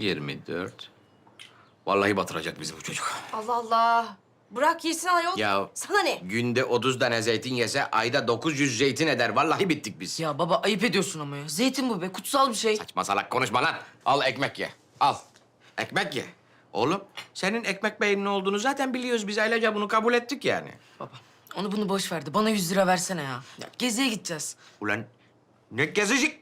24. Vallahi batıracak bizi bu çocuk. Allah Allah. Bırak yesin ayol. Ya Sana ne? günde 30 tane zeytin yese ayda 900 zeytin eder. Vallahi bittik biz. Ya baba ayıp ediyorsun ama ya. Zeytin bu be, kutsal bir şey. Saçma salak konuşma lan. Al ekmek ye. Al. Ekmek ye. Oğlum senin ekmek beynin olduğunu zaten biliyoruz. Biz ailece bunu kabul ettik yani. Baba, onu bunu boş verdi. Bana yüz lira versene ya. ya geziye gideceğiz. Ulan ne gezecek?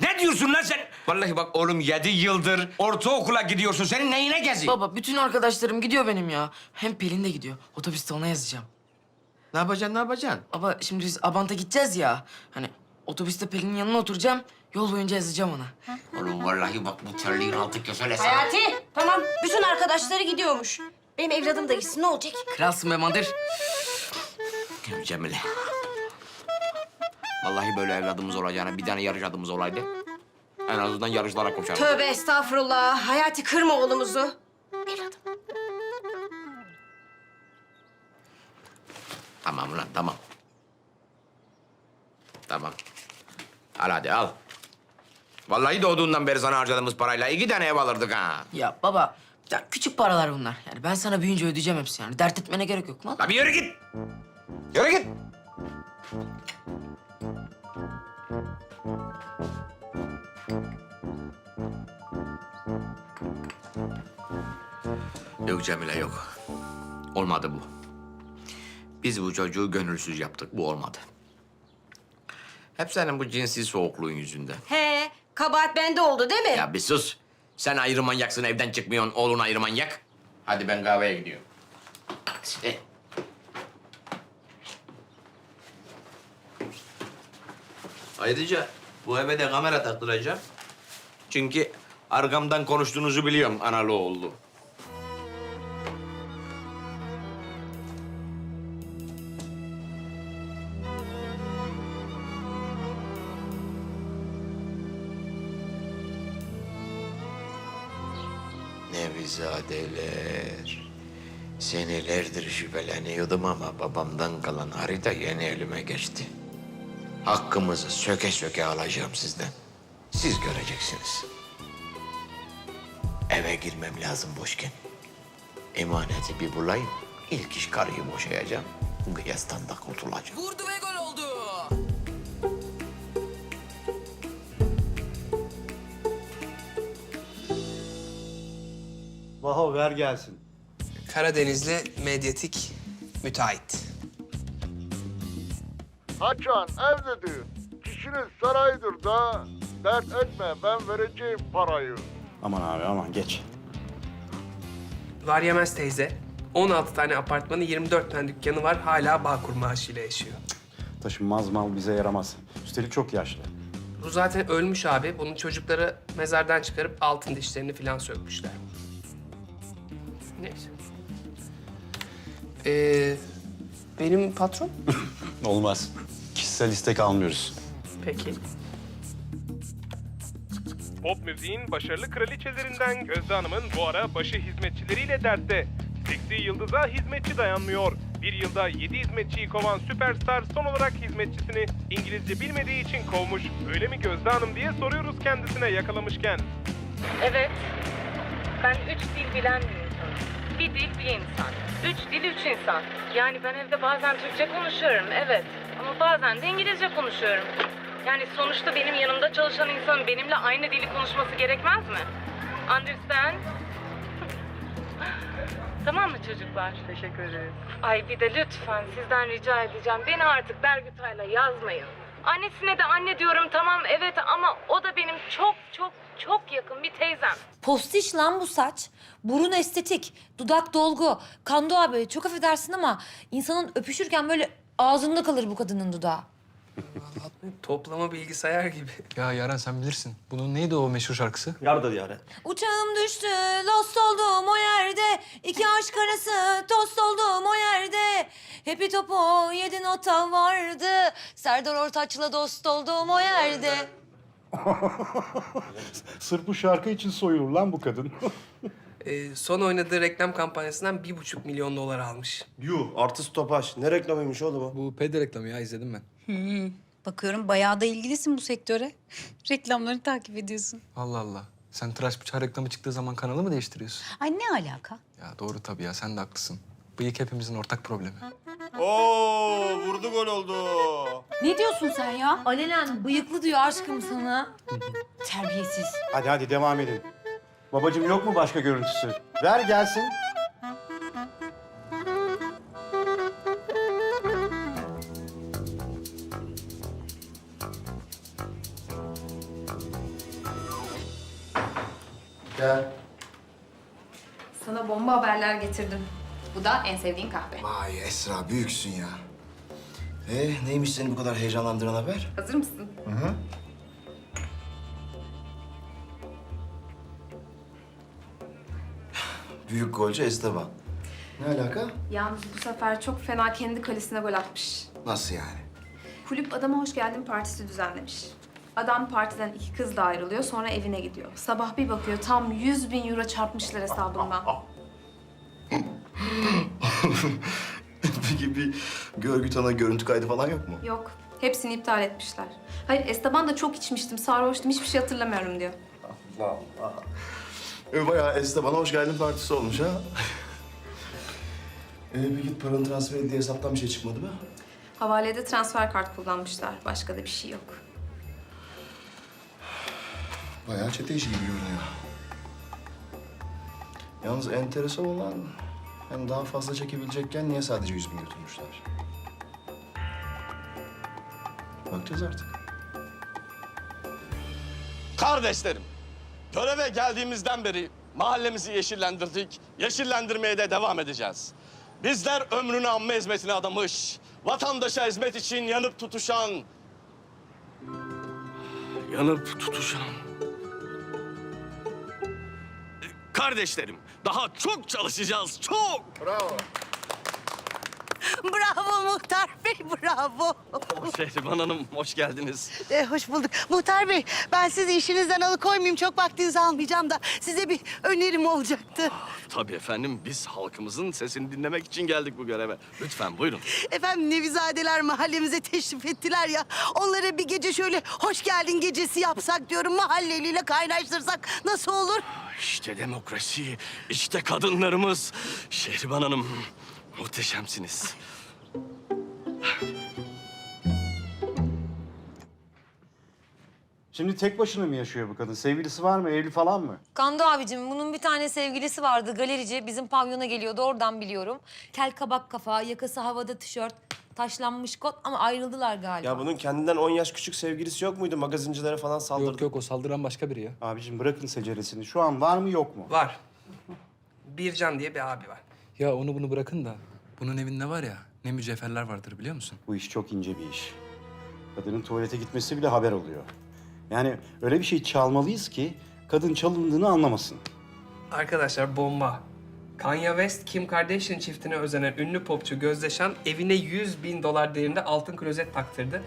Ne diyorsun lan sen? Vallahi bak oğlum yedi yıldır ortaokula gidiyorsun. Senin neyine gezi? Baba, bütün arkadaşlarım gidiyor benim ya. Hem Pelin de gidiyor. Otobüste ona yazacağım. Ne yapacaksın, ne yapacaksın? Baba, şimdi biz Abant'a gideceğiz ya. Hani otobüste Pelin'in yanına oturacağım. Yol boyunca yazacağım ona. Oğlum vallahi bak bu terliğin altı köselesi. Hayati. Tamam. Bütün arkadaşları gidiyormuş. Benim evladım da gitsin. Ne olacak? Kralsın be Mandır. Cemile. Vallahi böyle evladımız olacağına bir tane yarış adımız olaydı. En azından yarışlara koşardık. Tövbe estağfurullah. Hayati kırma oğlumuzu. Evladım. Tamam lan tamam. Tamam. Al hadi al. Vallahi doğduğundan beri sana harcadığımız parayla iki tane ev alırdık ha. Ya baba, ya küçük paralar bunlar. Yani ben sana büyüyünce ödeyeceğim hepsini yani. Dert etmene gerek yok mu? La bir yürü git. Yürü git. Yok Cemile yok. Olmadı bu. Biz bu çocuğu gönülsüz yaptık. Bu olmadı. Hep senin bu cinsi soğukluğun yüzünden. He. Kabahat bende oldu değil mi? Ya bir sus. Sen ayrı manyaksın, evden çıkmıyorsun. Oğlun ayrı manyak. Hadi ben kahveye gidiyorum. İşte. Ayrıca bu eve de kamera taktıracağım. Çünkü arkamdan konuştuğunuzu biliyorum analı oğlu. Nevizadeler. Senelerdir şüpheleniyordum ama babamdan kalan harita yeni elime geçti. Hakkımızı söke söke alacağım sizden. Siz göreceksiniz. Eve girmem lazım boşken. Emaneti bir bulayım. İlk iş karıyı boşayacağım. Kıyastan da kurtulacağım. Vurdu ve Maho ver gelsin. Karadenizli medyatik müteahhit. Haçan evdedir. Kişinin sarayıdır da. Dert etme ben vereceğim parayı. Aman abi aman geç. Var yemez teyze. 16 tane apartmanı, 24 tane dükkanı var. Hala Bağkur maaşıyla yaşıyor. Taşınmaz mal bize yaramaz. Üstelik çok yaşlı. Bu zaten ölmüş abi. Bunun çocukları mezardan çıkarıp altın dişlerini falan sökmüşler. Neyse. Ee, benim patron? Olmaz. Kişisel istek almıyoruz. Peki. Pop müziğin başarılı kraliçelerinden Gözde Hanım'ın bu ara başı hizmetçileriyle dertte. Seksi yıldıza hizmetçi dayanmıyor. Bir yılda 7 hizmetçiyi kovan süperstar son olarak hizmetçisini İngilizce bilmediği için kovmuş. Öyle mi Gözde Hanım diye soruyoruz kendisine yakalamışken. Evet. Ben üç dil bilen bir dil bir insan. Üç dil üç insan. Yani ben evde bazen Türkçe konuşuyorum evet. Ama bazen de İngilizce konuşuyorum. Yani sonuçta benim yanımda çalışan insanın benimle aynı dili konuşması gerekmez mi? Understand? tamam mı çocuklar? Teşekkür ederim. Ay bir de lütfen sizden rica edeceğim. Beni artık Bergütay'la yazmayın. Annesine de anne diyorum tamam evet ama o da benim çok çok çok yakın bir teyzem. Postiş lan bu saç. Burun estetik, dudak dolgu, kando abi çok affedersin ama insanın öpüşürken böyle ağzında kalır bu kadının dudağı. Toplama bilgisayar gibi. Ya Yaren sen bilirsin. Bunun neydi o meşhur şarkısı? Yardır yare. Uçağım düştü, lost oldum o yerde. İki aşk arası, tost oldum o yerde. Happy topo, yedi nota vardı. Serdar Ortaç'la dost oldum o yerde. Sırf bu şarkı için soyulur lan bu kadın. Ee, son oynadığı reklam kampanyasından bir buçuk milyon dolar almış. Yuh artist topaş. Ne reklamıymış oğlum o? Bu ped reklamı ya izledim ben. Bakıyorum bayağı da ilgilisin bu sektöre. Reklamları takip ediyorsun. Allah Allah. Sen tıraş bıçağı reklamı çıktığı zaman kanalı mı değiştiriyorsun? Ay ne alaka? Ya doğru tabii ya sen de haklısın. Bıyık hepimizin ortak problemi. Oo vurdu gol oldu. Ne diyorsun sen ya? Alenen bıyıklı diyor aşkım sana. Terbiyesiz. Hadi hadi devam edin. Babacığım yok mu başka görüntüsü? Ver gelsin. Gel. Sana bomba haberler getirdim. Bu da en sevdiğin kahve. Vay Esra büyüksün ya. Ee neymiş seni bu kadar heyecanlandıran haber? Hazır mısın? Büyük golcü Esteban. Ne alaka? Yalnız bu sefer çok fena kendi kalesine gol atmış. Nasıl yani? Kulüp adama hoş geldin partisi düzenlemiş. Adam partiden iki kızla ayrılıyor sonra evine gidiyor. Sabah bir bakıyor tam 100 bin euro çarpmışlar hesabından. Peki bir görgü tanığı görüntü kaydı falan yok mu? Yok. Hepsini iptal etmişler. Hayır Esteban da çok içmiştim, sarhoştum, hiçbir şey hatırlamıyorum diyor. Allah Allah. E, bayağı Esteban'a hoş geldin partisi olmuş ha. Ee, bir git paranı transfer et diye hesaptan bir şey çıkmadı mı? Havalede transfer kart kullanmışlar. Başka da bir şey yok. Bayağı çete işi gibi görünüyor. Yalnız enteresan olan... Yani daha fazla çekebilecekken niye sadece yüz bin götürmüşler? Bakacağız artık. Kardeşlerim, göreve geldiğimizden beri mahallemizi yeşillendirdik, yeşillendirmeye de devam edeceğiz. Bizler ömrünü amme hizmetine adamış, vatandaşa hizmet için yanıp tutuşan... Yanıp tutuşan... Kardeşlerim, daha çok çalışacağız, çok! Bravo. Bravo Muhtar Bey, bravo. Şehriban Hanım, hoş geldiniz. E, hoş bulduk. Muhtar Bey, ben sizi işinizden alıkoymayayım. Çok vaktinizi almayacağım da size bir önerim olacaktı. Tabii efendim, biz halkımızın sesini dinlemek için geldik bu göreve. Lütfen buyurun. Efendim Nevizadeler mahallemize teşrif ettiler ya. Onlara bir gece şöyle hoş geldin gecesi yapsak diyorum. Mahalleliyle kaynaştırsak nasıl olur? İşte demokrasi, işte kadınlarımız. Şehriban Hanım, muhteşemsiniz. Şimdi tek başına mı yaşıyor bu kadın? Sevgilisi var mı? Evli falan mı? Kando abicim bunun bir tane sevgilisi vardı galerici. Bizim pavyona geliyordu oradan biliyorum. Kel kabak kafa, yakası havada tişört, taşlanmış kot ama ayrıldılar galiba. Ya bunun kendinden 10 yaş küçük sevgilisi yok muydu? Magazincilere falan saldırdı. Yok yok o saldıran başka biri ya. Abicim bırakın seceresini. Şu an var mı yok mu? Var. Bircan diye bir abi var. Ya onu bunu bırakın da bunun evinde var ya ne mücevherler vardır biliyor musun? Bu iş çok ince bir iş. Kadının tuvalete gitmesi bile haber oluyor. Yani öyle bir şey çalmalıyız ki kadın çalındığını anlamasın. Arkadaşlar bomba. Kanye West, Kim Kardashian çiftine özenen ünlü popçu Gözde Şan evine 100 bin dolar değerinde altın klozet taktırdı.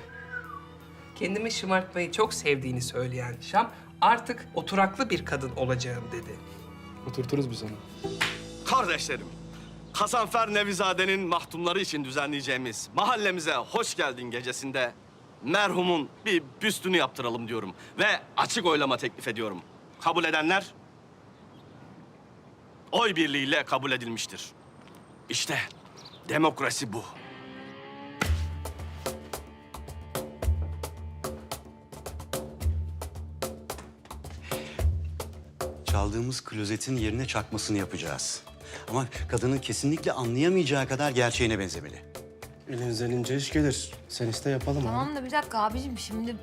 Kendimi şımartmayı çok sevdiğini söyleyen Şam artık oturaklı bir kadın olacağım dedi. Oturturuz biz onu. Kardeşlerim, Hasanfer Nevizade'nin mahtumları için düzenleyeceğimiz mahallemize hoş geldin gecesinde merhumun bir büstünü yaptıralım diyorum. Ve açık oylama teklif ediyorum. Kabul edenler oy birliğiyle kabul edilmiştir. İşte demokrasi bu. Çaldığımız klozetin yerine çakmasını yapacağız. Ama kadının kesinlikle anlayamayacağı kadar gerçeğine benzemeli. Elinizden ince iş gelir. Sen iste yapalım Tamam da bir dakika abicim şimdi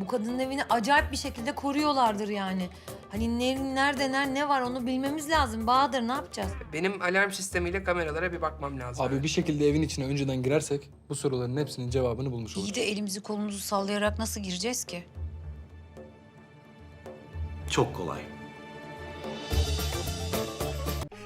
bu kadının evini acayip bir şekilde koruyorlardır yani. Hani ne, nerede ner, ne var onu bilmemiz lazım. Bahadır ne yapacağız? Benim alarm sistemiyle kameralara bir bakmam lazım. Abi bir şekilde evin içine önceden girersek bu soruların hepsinin cevabını bulmuş oluruz. İyi de elimizi kolumuzu sallayarak nasıl gireceğiz ki? Çok kolay.